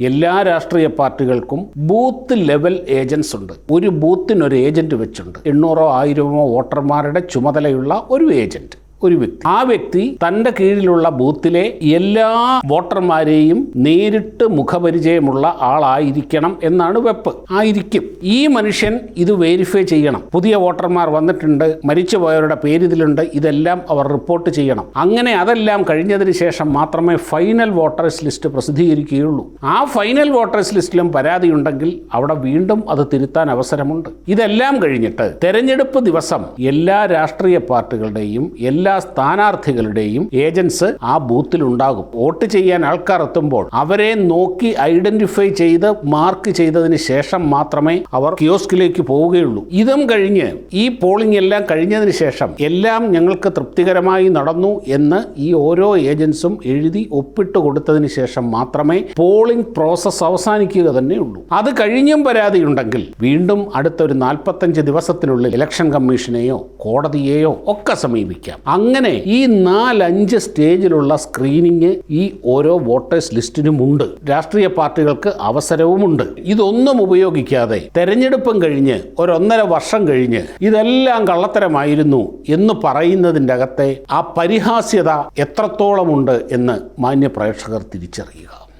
എല്ലാ രാഷ്ട്രീയ പാർട്ടികൾക്കും ബൂത്ത് ലെവൽ ഏജൻസ് ഉണ്ട്. ഒരു ബൂത്തിനൊരു ഏജന്റ് വെച്ചുണ്ട്. എണ്ണൂറോ ആയിരമോ വോട്ടർമാരുടെ ചുമതലയുള്ള ഒരു ഏജന്റ്. ഒരു വ്യക്തി. ആ വ്യക്തി തന്റെ കീഴിലുള്ള ബൂത്തിലെ എല്ലാ വോട്ടർമാരെയും നേരിട്ട് മുഖപരിചയമുള്ള ആളായിരിക്കണം എന്നാണ് വെപ്പ്. ആയിരിക്കും. ഈ മനുഷ്യൻ ഇത് വെരിഫൈ ചെയ്യണം. പുതിയ വോട്ടർമാർ വന്നിട്ടുണ്ട് മരിച്ചുപോയവരുടെ പേര് ഇതിലുണ്ട് ഇതെല്ലാം അവർ റിപ്പോർട്ട് ചെയ്യണം. അങ്ങനെ അതെല്ലാം കഴിഞ്ഞതിന് ശേഷം മാത്രമേ ഫൈനൽ വോട്ടേഴ്സ് ലിസ്റ്റ് പ്രസിദ്ധീകരിക്കുകയുള്ളൂ. ആ ഫൈനൽ വോട്ടേഴ്സ് ലിസ്റ്റിലും പരാതിയുണ്ടെങ്കിൽ അവിടെ വീണ്ടും അത് തിരുത്താൻ അവസരമുണ്ട്. ഇതെല്ലാം കഴിഞ്ഞിട്ട് തെരഞ്ഞെടുപ്പ് ദിവസം എല്ലാ രാഷ്ട്രീയ പാർട്ടികളുടെയും എല്ലാ സ്ഥാനാർത്ഥികളുടെയും ഏജൻസ് ആ ബൂത്തിൽ ഉണ്ടാകും. വോട്ട് ചെയ്യാൻ ആൾക്കാർ എത്തുമ്പോൾ അവരെ നോക്കി ഐഡന്റിഫൈ ചെയ്ത് മാർക്ക് ചെയ്തതിന് ശേഷം മാത്രമേ അവർ കിയോസ്കിലേക്ക് പോവുകയുള്ളൂ. ഇതും കഴിഞ്ഞ് ഈ പോളിംഗ് എല്ലാം കഴിഞ്ഞതിന് ശേഷം എല്ലാം ഞങ്ങൾക്ക് തൃപ്തികരമായി നടന്നു എന്ന് ഈ ഓരോ ഏജൻസും എഴുതി ഒപ്പിട്ട് കൊടുത്തതിന് ശേഷം മാത്രമേ പോളിംഗ് പ്രോസസ്സ് അവസാനിക്കുക തന്നെ ഉള്ളൂ അത് കഴിഞ്ഞും പരാതിയുണ്ടെങ്കിൽ വീണ്ടും അടുത്തൊരു നാൽപ്പത്തഞ്ച് ദിവസത്തിനുള്ളിൽ ഇലക്ഷൻ കമ്മീഷനെയോ കോടതിയെയോ ഒക്കെ സമീപിക്കാം. അങ്ങനെ ഈ നാലഞ്ച് സ്റ്റേജിലുള്ള സ്ക്രീനിങ് ഈ ഓരോ വോട്ടേഴ്സ് ലിസ്റ്റിനുമുണ്ട്. രാഷ്ട്രീയ പാർട്ടികൾക്ക് അവസരവുമുണ്ട്. ഇതൊന്നും ഉപയോഗിക്കാതെ തെരഞ്ഞെടുപ്പും കഴിഞ്ഞ് ഒരൊന്നര വർഷം കഴിഞ്ഞ് ഇതെല്ലാം കള്ളത്തരമായിരുന്നു എന്ന് പറയുന്നതിന്റെ അകത്തെ ആ പരിഹാസ്യത എത്രത്തോളമുണ്ട് എന്ന് മാന്യ പ്രേക്ഷകർ തിരിച്ചറിയുക.